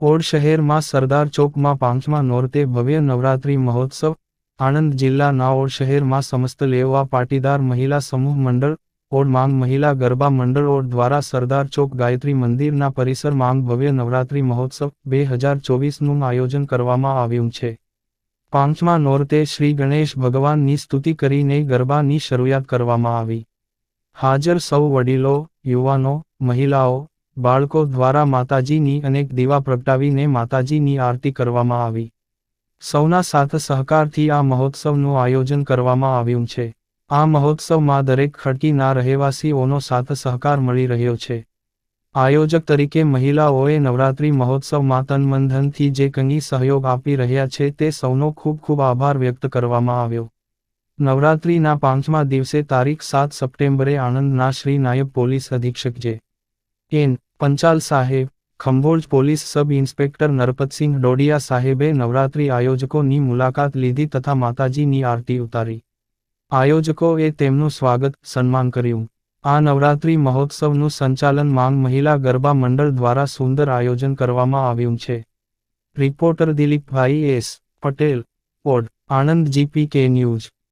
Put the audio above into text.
Odd શહેરમાં સરદાર ચોકમાં પાંચમા નોરતે ભવ્ય નવરાત્રિ મહોત્સવ, આણંદ જિલ્લાના ઓડ શહેરમાં સમસ્ત લેવા પાટીદાર મહિલા સમૂહ મંડળ, ઓડ માંગ મહિલા ગરબા મંડળ ઓડ દ્વારા સરદાર ચોક ગાયત્રી મંદિરના પરિસર માંગ ભવ્ય નવરાત્રિ મહોત્સવ બે હજાર ચોવીસનું આયોજન કરવામાં આવ્યું છે. પાંચમા નોરતે શ્રી ગણેશ ભગવાનની સ્તુતિ કરીને ગરબાની શરૂઆત કરવામાં આવી. હાજર સૌ વડીલો, યુવાનો, મહિલાઓ બાળકો દ્વારા માતાજીની અનેક દીવા પ્રગટાવીને માતાજીની આરતી કરવામાં આવી. સૌના સાથ સહકારથી આ મહોત્સવનું આયોજન કરવામાં આવ્યું છે. આ મહોત્સવમાં દરેક ખડકીના રહેવાસીઓનો સાથ સહકાર મળી રહ્યો છે. આયોજક તરીકે મહિલાઓએ નવરાત્રિ મહોત્સવમાં તન જે કંઈ સહયોગ આપી રહ્યા છે તે સૌનો ખૂબ ખૂબ આભાર વ્યક્ત કરવામાં આવ્યો. નવરાત્રિના પાંચમા દિવસે તારીખ સાત સપ્ટેમ્બરે આણંદના શ્રી નાયબ પોલીસ અધિક્ષક જે. એન. પંચાલ સાહેબ, Khambhoj police sub inspector Narpatsinh Dodiya સાહેબે નવરાત્રિ આયોજકોની મુલાકાત લીધી તથા માતાજીની આરતી ઉતારી. આયોજકોએ તેમનું સ્વાગત, સન્માન કર્યું. આ નવરાત્રિ મહોત્સવનું સંચાલન માંગ મહિલા ગરબા મંડળ દ્વારા સુંદર આયોજન કરવામાં આવ્યું છે. Reporter Dilipbhai S, Patel Od Anand GP K news.